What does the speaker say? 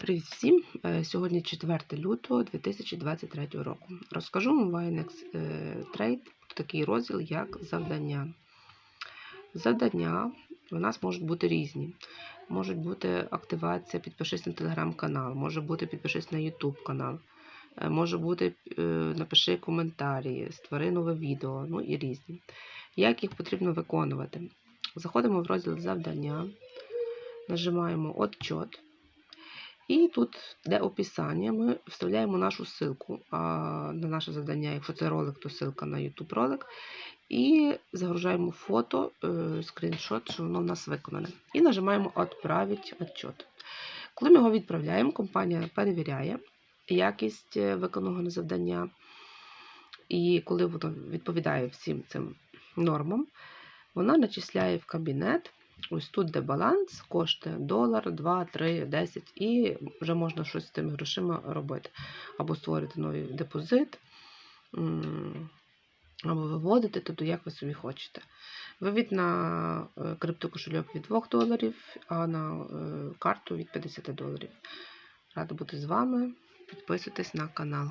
Привіт всім! Е, Сьогодні 4 лютого 2023 року. Розкажу вам Winex е, Trade такий розділ, як завдання. Завдання у нас можуть бути різні. Можуть бути активація, підпишись на телеграм-канал, може бути підпишись на YouTube канал, е, може бути напиши коментарі, створи нове відео, ну і різні. Як їх потрібно виконувати? Заходимо в розділ завдання, нажимаємо Отчот. І тут, де описання, ми вставляємо нашу ссылку на наше завдання. Якщо це ролик, то ссылка на YouTube ролик. І загружаємо фото, е, скріншот, що воно в нас виконане. І нажимаємо «Отправить отчет». Коли ми його відправляємо, компанія перевіряє якість е, виконаного завдання. І коли воно відповідає всім цим нормам, вона начисляє в кабінет. Ось тут, де баланс, коштує долар, 2, 3, 10, і вже можна щось з тими грошима робити. Або створити новий депозит, або виводити туди, як ви собі хочете. Вивід на е, криптокошельок від 2 доларів, а на е, карту від 50 доларів. Рада бути з вами. Підписуйтесь на канал.